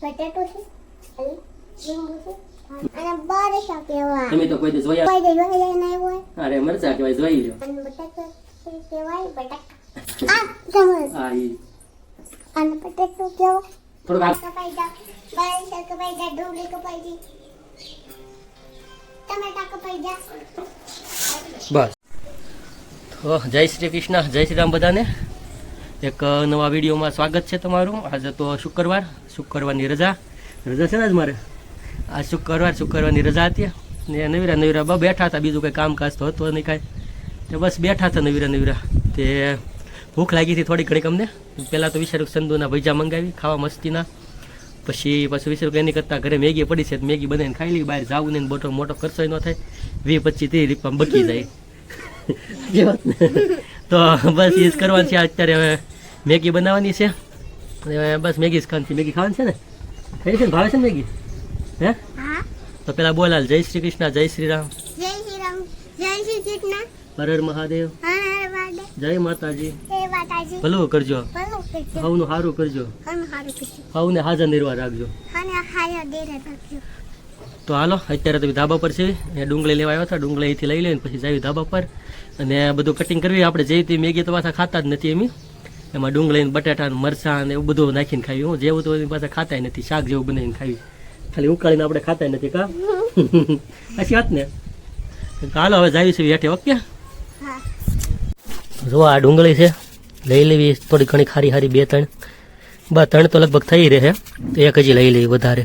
બટેટો છે લીંબુ છે અને બરેસા કહેવાય તમે તો કોઈ જોયા દે નહીં હોય અરે મરચા કેવાય જોઈ લ્યો અને બટાકા છે કહેવાય આ સમજ હા ઈ અને બટેટો કહેવાય થોડુંક આ કપાઈ જા બરેસા કપાઈ જા ડુંગળી કપાઈ જી ટમેટા કપાઈ જા બસ. તો જય શ્રી કૃષ્ણ જય શ્રી રામ બધાને. એક નવા વિડીયોમાં સ્વાગત છે તમારું. આજે તો શુક્રવાર. શુક્રવારની રજા. રજા છે ને આજ મારે? આ શુક્રવાર શુક્રવારની રજા હતી. ને નવીરા નવીરા બેઠા હતા. બીજું કંઈ કામકાજ તો હતું નહીં કાંઈ. તે બસ બેઠા હતા નવીરા નવીરા. તે ભૂખ લાગી હતી થોડી ઘણી અમને. પહેલાં તો વિચાર્યું સંદુના ભૈજા મંગાવી ખાવા મસ્તીના. પછી પાછું વિચાર્યું કે એની કરતાં ઘરે મેગી પડી છે. મેગી બનાવીને ખાઈ લઈ બહાર જાવું ને બોટો મોટો ખર્ચો ન થાય. વીસ પચીસ ત્રીસ રૂપિયામાં બગી જાય. જે. તો બસ એ જ કરવાનું છે અત્યારે હવે મેગી બનાવવાની છે. અને હવે બસ મેગી જ ખાવાની મેગી ખાવાની છે ને? ખાઈ છે ને? ભાવે છે ને મેગી? હે? તો પેલા બોલાલ. જય શ્રી કૃષ્ણ જય શ્રી રામ. જય શ્રી રામ. જય શ્રી કૃષ્ણ. હર મહાદેવ. હર હર વાડે જય માતાજી. ભલું કરજો. હવનું સારું કરજો. કરજો. હવને હાજર નિર્વાહ રાખજો. અને તો હાલો અત્યારે તો ધાબા પર છે. ડુંગળી લેવા આવ્યા હતા. ડુંગળી અહીંથી લઈ લઈને પછી જાવી ધાબા પર. અને બધું કટિંગ કરવી. આપણે જે તે મેગી તો પાછા ખાતા જ નથી એમ. એમાં ડુંગળી બટાટા મરચાં ને એવું બધું નાખીને ખાવી. હું જેવું તો એની પાછા ખાતા નથી. શાક જેવું બનાવીને ખાવી. ખાલી ઉકાળીને આપણે ખાતા નથી કા? પછી વાત ને? હાલો હવે જાવી છે હેઠે ઓકે? જો આ ડુંગળી છે. લઈ લેવી. થોડી ઘણી ખારી ખારી બે ત્રણ. બસ ત્રણ તો લગભગ થઈ રહે. તો એક હજી લઈ લેવી વધારે.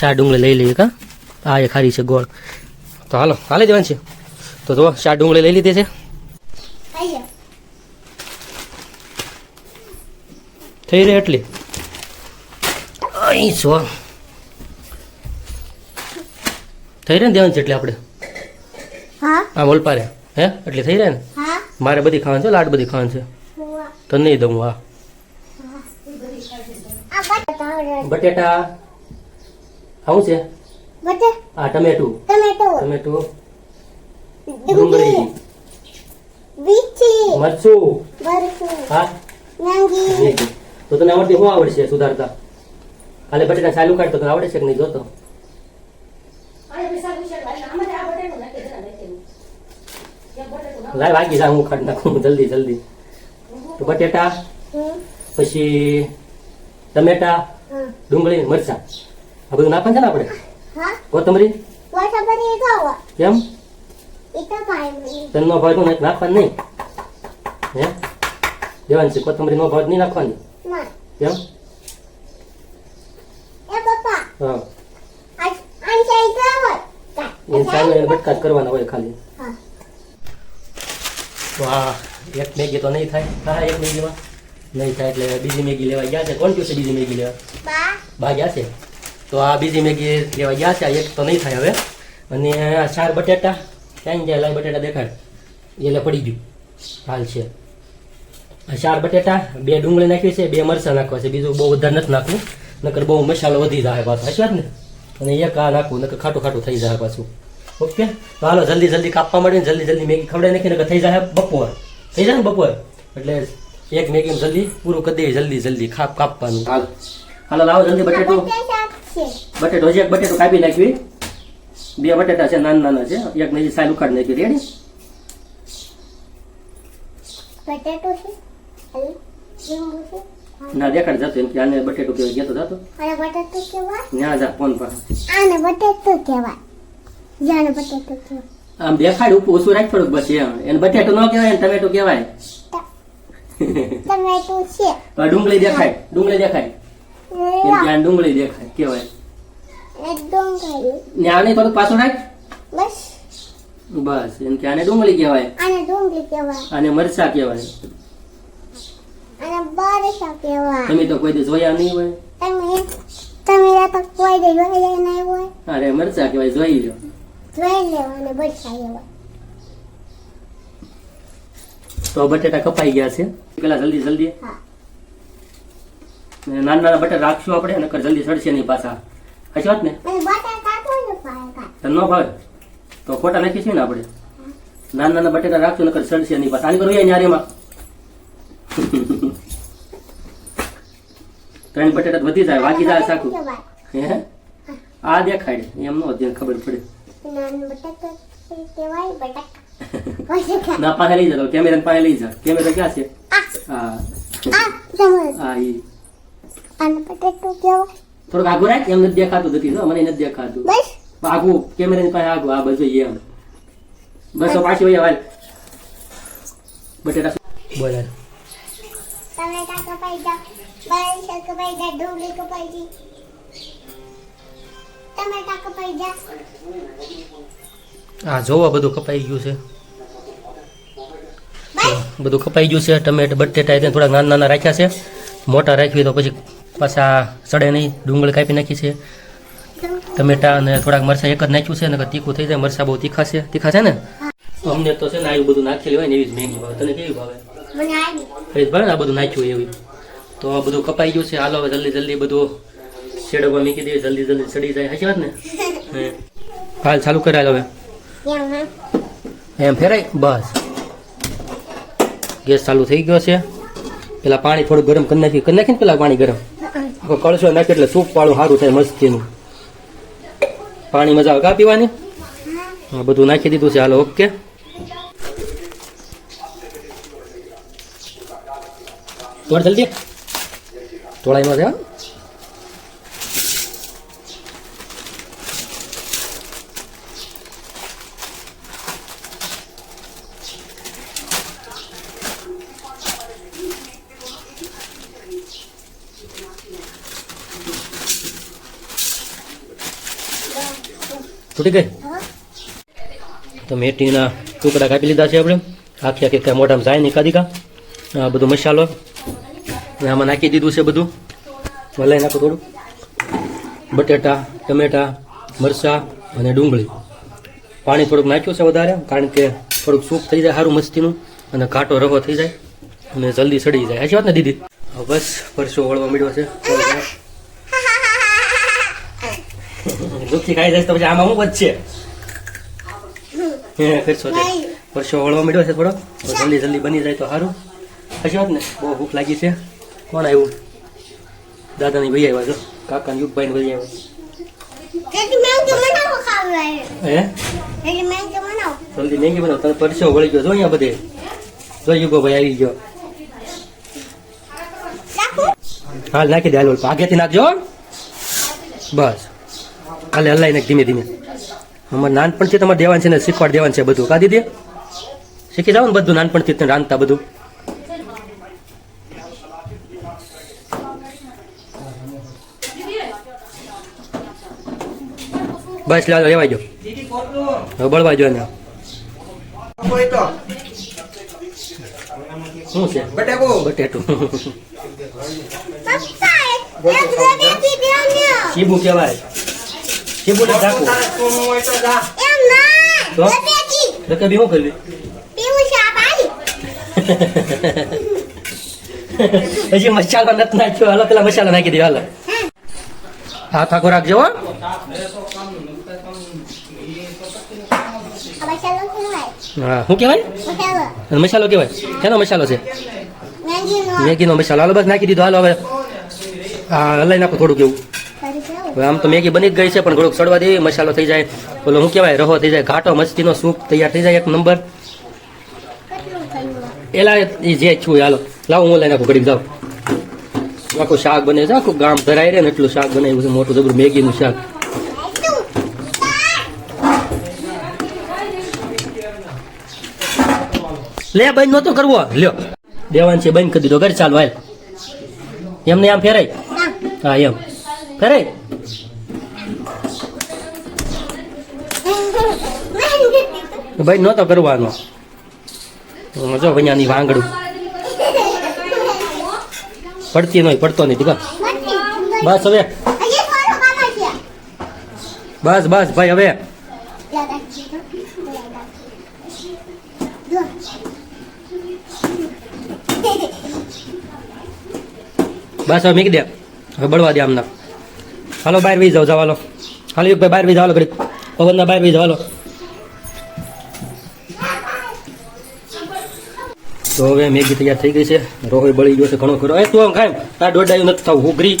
ચાર ડુંગળી લઈ લઈએ કા? આ એ ખારી છે ગોળ. તો હાલો હાલે જવાનું છે. તો જો ચાર ડુંગળી લઈ લીધી છે. થઈ રહી એટલી. અહીં છો. થઈ રહે ને દેવાનું છે એટલે આપણે? હા. આમ ઓલપારે. હે? એટલે થઈ રહે ને? મારે બધી ખાવાની છે લાડ બધી ખાવાનું છે. તો નહીં દઉં હા. આ બટેટા આવું છે? હા આ ટમેટું. ટમેટો. ટમેટું. ડુંગળી. વીચી મરચું. મરચું. હા? નાંગી તો તને આવડતી શું આવડશે સુધારતા? કાલે બટેટા ચાલુ કાઢતો તને આવડે છે કે નહીં? જોતો. લાય વાગી જા હું કાઢી નાખું. જલ્દી જલ્દી. તો બટેટા પછી ટમેટા હા. ડુંગળી મરચા. આ બધું નાખવાનું છે ને આપણે? હા. કોથમરી? વાસા બરી ખાવા કેમ? તો ખાય તને નો નાખવાનું નહીં. હે? દેવાની છે કોથમરી નો ભાવ નહીં નાખવાની? ના. કેમ? એ પપ્પા. હા. એ કરવાના હોય ખાલી. હા. વાહ એક મેગી તો નહીં થાય. હા એક મેગીમાં. નહીં થાય એટલે બીજી મેગી લેવા ગયા છે. કોણ કયું છે બીજી મેગી લેવા? બા ગયા છે? તો આ બીજી મેગી લેવા ગયા છે આ એક તો નહીં થાય હવે. અને આ ચાર બટેટા, ક્યાં ગયા લાલ બટેટા દેખાડ એટલે પડી ગયું. હાલ છે. આ ચાર બટેટા, બે ડુંગળી નાખી છે, બે મરચાં નાખવા છે. બીજું બહુ વધારે નથી નાખવું. નકર બહુ મસાલો વધી જાય પાછો વાત ને? અને એક આ નાખવું નકર ખાટું ખાટું થઈ જાય પાછું. ઓકે? તો હાલો, જલ્દી જલ્દી કાપવા માંડે જલ્દી જલ્દી મેગી ખવડાવી નાખી, નકર થઈ જાય બપોર. થઈ જાય ને બપોર? એટલે એક મેગી જલ્દી પૂરું કરી દેવી જલ્દી જલ્દી ખાપ કાપવાનું. હાલ. હાલો લાવો જલ્દી બટેટો. બટેટો એક બટેટો કાપી નાખવી બે બટેટા છે નાના નાના છે. એક ને સાલ ઉખાડી નાખી. રેડી બટેટો છે? ના દેખાડ જતો એમ કે આને બટેટો કેવાય ગેતો જતો. બટેટો કેવાય ત્યાં જા ફોન પર. આને બટેટો કહેવાય. જાને બટેટો કેવાય આમ દેખાડ ઉપર ઓછું રાખ થોડુંક બસ એમ. એને બટેટો ન કહેવાય ને ટમેટો કહેવાય. ટમેટો છે. ડુંગળી દેખાય ડુંગળી દેખાય. ડુંગળી દેખાય કેવાય એકદમ ખાલી ને આને થોડુંક પાછું રાખ બસ. બસ એમ કે આને ડુંગળી કહેવાય. આને ડુંગળી કહેવાય. આને મરચા કહેવાય. આને બરેસા કહેવાય. તમે તો કોઈ દિવસ જોયા નહીં હોય. તમે તમે તો કોઈ જોઈ નહીં હોય. અરે મરચા કહેવાય જોઈ લો જોઈ લેવાને બરસા કહેવાય. તો બટેટા કપાઈ ગયા છે. પેલા જલ્દી જલ્દી. હા. ને નાના નાના બટેટા રાખશું આપણે અને જલ્દી સડશે નહીં પાછા. સાચી વાત ને? બટાકા તને ન ભાવે તો ખોટા નાખીશું ને આપણે. નાના નાના બટેટા રાખશું નકર સડશે નહીં પાછા. આની પર હોય ન્યારેમાં ત્રણ બટેટા વધી જાય વાગી જાય સાખું. હે? આ દેખાય એમ નો ધ્યાન ખબર પડે. બટાકા બટાકા બટાકા. ના પાસે લઈ જાઓ કેમેરા પાસે લઈ જા. કેમેરા ક્યાં છે? હા. હા આનું બટાકું કેવો? થોડુંક આગું રાખ એમ નથી દેખાતું નથી જો મને નથી દેખાતું. બસ. આગું કેમેરાની પાસે આગું આ બધું એમ. બસો પાછી હોય વાલ બટેટા બોલ હાલ. ટમેટા કપાઈ જા બારેસર કપાઈ જા ડુંગળી કપાઈ જી ટમેટા કપાઈ જા આ જોવો બધું કપાઈ ગયું છે. બધું કપાઈ ગયું છે ટમેટા બટેટા થોડા નાના નાના રાખ્યા છે. મોટા રાખવી તો પછી પાછા સડે નહીં ડુંગળ કાપી નાખી છે. ટમેટા અને થોડાક મરસા એક જ નાખ્યું છે ને તીખું થઈ જાય મરસા બહુ તીખા છે. તીખા છે ને? અમને તો છે ને આવું બધું નાખેલું હોય ને એવી જ મહેંગી ભાવે તને કેવી ભાવે? ભાવે ને આ બધું નાખ્યું હોય એવી. તો આ બધું કપાઈ ગયું છે. હાલો હવે જલ્દી જલ્દી બધું શેડમાં મૂકી દેવી. જલ્દી જલ્દી સડી જાય. સાચી વાત ને? હે. હાલ ચાલુ કરાય હવે. એમ ફેરાય? બસ. ગેસ ચાલુ થઈ ગયો છે. પેલા પાણી થોડું ગરમ કરી નાખી. કરી નાખી ને પેલા પાણી ગરમ? કળશો નાખી એટલે સૂપ વાળું સારું થાય મસ્તીનું. પાણી મજા આવે. કા પીવાની? હા, બધું નાખી દીધું છે. હાલો, ઓકે. તોડ જલ્દી. તોડાઈમાં છે તૂટી ગઈ? તો મેટીના ટુકડા કાપી લીધા છે આપણે. આખી આખી કાંઈ મોઢામાં જાય નહીં કાદી કા? બધો મસાલો. આમાં નાખી દીધું છે બધું. મલાઈ નાખો થોડું. બટેટા, ટમેટા, મરચાં અને ડુંગળી. પાણી થોડુંક નાખ્યું છે વધારે, કારણ કે થોડુંક સૂપ થઈ જાય સારું મસ્તીનું અને કાંટો રવો થઈ જાય અને જલ્દી સડી જાય. સાચી વાત ને દીદી? બસ, પરસો વળવા મળ્યો છે. દુઃખી ખાઈ જાય તો પછી આમાં શું વધશે? હે કરશો તે પરસો વળવા મળ્યો છે થોડો. જલ્દી જલ્દી બની જાય તો સારું. પછી વાત ને? બહુ ભૂખ લાગી છે. કોણ આવ્યું દાદાની ભાઈ આવ્યા છો કાકા યુગભાઈ ભાઈ આવ્યા જલ્દી મેગી બનાવ. તને પરસો વળી ગયો. જો અહીંયા બધે. જો યુગો ભાઈ આવી ગયો. હાલ નાખી દે હાલ ઓલ. નાખજો બસ. હાલે હલાઈ નાખ ધીમે ધીમે. અમારે નાનપણથી તમારે દેવાનું છે ને શીખવાડ દેવાનું છે બધું. કા દીદી? શીખી જાવ ને બધું નાનપણથી તને રાંધતા બધું. બસ લાલ લેવાઈ જાઓ બળવા જો એને. શું છે? બટેકો બટેટું શીબુ કહેવાય. શીબુ ને ચાકુ તારે કોમું હોય તો જા એમ ના. તો? બેટી રકબી શું કરવી પીવું છે આ પાણી હજી મસાલો નથી નાખ્યો. હાલો પેલા મસાલો નાખી દે હાલો. હા આખો રાખજો હો. હા શું કહેવાય? મસાલો. કહેવાય? શેનો મસાલો છે? મેગીનો. મસાલો. હાલો બસ નાખી દીધો. હાલો હવે. હા હલાઈ નાખો થોડુંક એવું. કરી આમ તો મેગી બની ગઈ છે, પણ થોડુંક સડવા દે મસાલો થઈ જાય. ઓલો શું કહેવાય, રહો થઈ જાય. ઘાટો, મસ્તીનો સૂપ તૈયાર થઈ જાય એક નંબર. એલા, એ જે છું હાલો. લાવો, હું લઈને નાખું ઘડીક જાઓ આખું શાક બને છે, આખું ગામ ભરાય રહે ને એટલું શાક બનાવ્યું છે, મોટું જબરું મેગીનું શાક. લે, બંધ નહોતો કરવો. લ્યો. દેવાન છે બંધ કરી દીધો. ઘર ચાલો હાલ એમને આમ ફેરાય. હા, એમ. ફેરાય બંધ નહોતો કરવાનો. જો ભૈયાની વાંગડું. પડતી નહીં પડતો નહીં દીકા બસ હવે. બસ બસ, ભાઈ, હવે. બસ, હવે મૂકી દે. હવે બળવા દે આમના. હાલો બહાર વી જાઓ જાવ હાલો હાલો યુગભાઈ ભાઈ બહાર વી જાવ હાલો ઘડીક. પવનના બહાર વી જાવ હાલો. તો હવે મેગી તૈયાર થઈ ગઈ છે. રોહી બળી ગયો છે ઘણો ખરો. એ તું આમ ખાય તાર દોડાયું નથી થવું ઉઘરી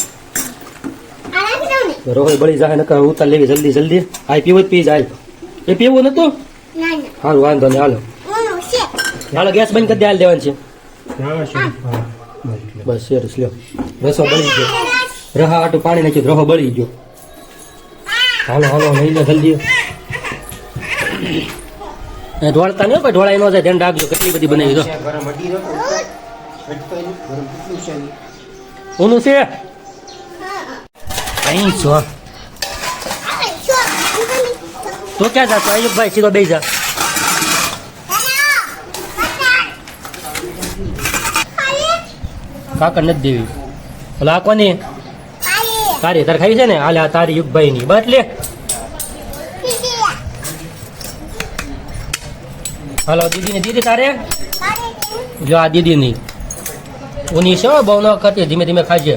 રોહી બળી જાય નકર ઉતાર લેવી જલ્દી જલ્દી. આ પીવું જ પી જાય એ પીવું નતું? સારું વાંધો નહીં હાલો. હાલો ગેસ બંધ કરી દે હાલ દેવાનું છે. બસ સરસ લ્યો. રસો બળી ગયો. રહા આટું પાણી નાખ્યું રહો બળી ગયો. હાલો હાલો નહીં લે, જલ્દી. ઢોળતા નહીં પણ ઢોળાઈ ન જાય, ધ્યાન રાખજો, કેટલી બધી બનાવી દો કેટલું છે? ઊનું છે. તો ક્યાં જાતો આયુબભાઈ સીધો બે જા. કાકર નથી દેવી. ઓલા કોની? તારી તાર ખાઈ છે ને? હાલે આ તારી યુગભાઈ ની બસ લે. હાલો દીદી ને દીદી તારે? જો આ દીદી ની ઉની છે બહુ ન કરતી ધીમે ધીમે ખાજે.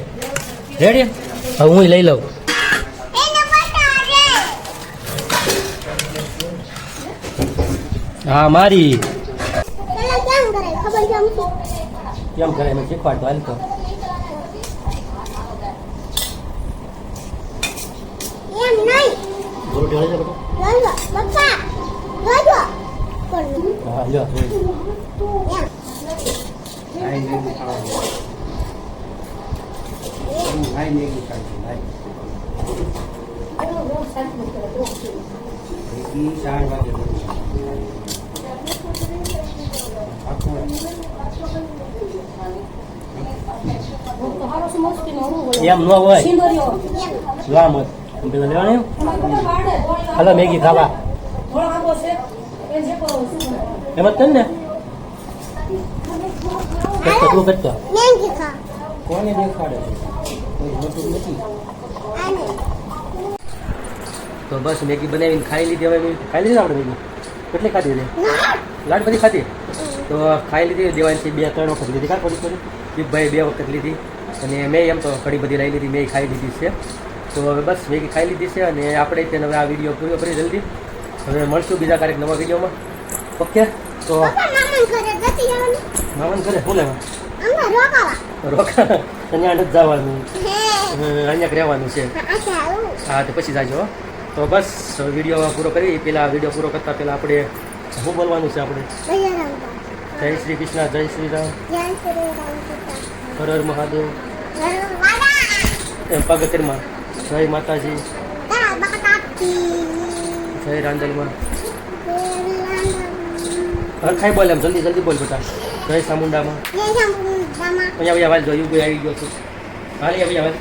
રેડી હવે હું લઈ લઉં. હા મારી. કેમ કરે? મેં શીખવાડતો હાલ તો રોટી હળી જાય બેટા હા લ્યો ખાઈ મેગી ખાવાની. હું ખાઈ મેગી ખાઈ ખાઈ. ચાર વાગે એમ ન હોય લા મત પેલા લેવાની હાલો મેગી ખાવા એમ કર ને? તું કરતો કોને દેખાડે છે? કોઈ હોતું નથી. તો બસ મેગી બનાવીને ખાઈ લીધી હવે ખાઈ લીધી આપણે મેગી? કેટલી ખાધી હતી? લાડ બધી ખાધી? તો ખાઈ લીધી દેવાની બે ત્રણ વખત લીધી. કાં પડી પડી? ભાઈ બે વખત લીધી. અને મેં એમ તો ઘણી બધી લઈ લીધી મેં ખાઈ લીધી છે. તો હવે બસ મેગી ખાઈ લીધી છે અને આપણે તેને હવે આ વીડિયો પૂરો કરી જલ્દી. હવે મળશું બીજા ક્યારેક નવા વિડીયોમાં. ઓકે? તો મામન કરે શું લેવા? રોકા અહીંયા નથી જવાનું. અહીંયા રહેવાનું છે. હા તો પછી જાજો. તો બસ વીડિયો પૂરો કરી. પેલા વીડિયો પૂરો કરતા પહેલાં આપણે શું બોલવાનું છે આપણે? જય શ્રી કૃષ્ણ જય શ્રી રામ. હર હર મહાદેવ. એમ પગથરમાં. જય માતાજી. જય રાંદલમાં. હર ખાઈ બોલ એમ જલ્દી જલ્દી બોલ બેટા. જય સામુંડામાં. અહીંયા ભાઈ વાલ જોયું ભાઈ આવી ગયો છું. હાલ અહીંયા વાલ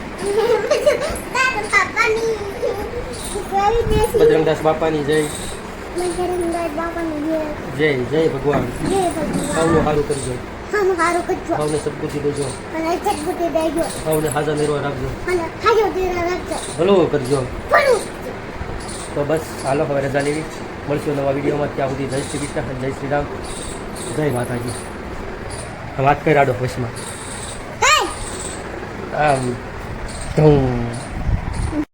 બજરંગદાસ બાપાની જય. જય. જય ભગવાન. સૌનું સારું કરજો. સૌને સદબુદ્ધિ દેજો. સૌને હાજર નિર્વાહ રાખજો. ભલો કરજો. તો બસ ચાલો હવે રજા લેવી. મળશું નવા વિડીયોમાં. ત્યાં સુધી જય શ્રી કૃષ્ણ જય શ્રી રામ. જય માતાજી. વાત કરી રાડો વચમાં આમ હું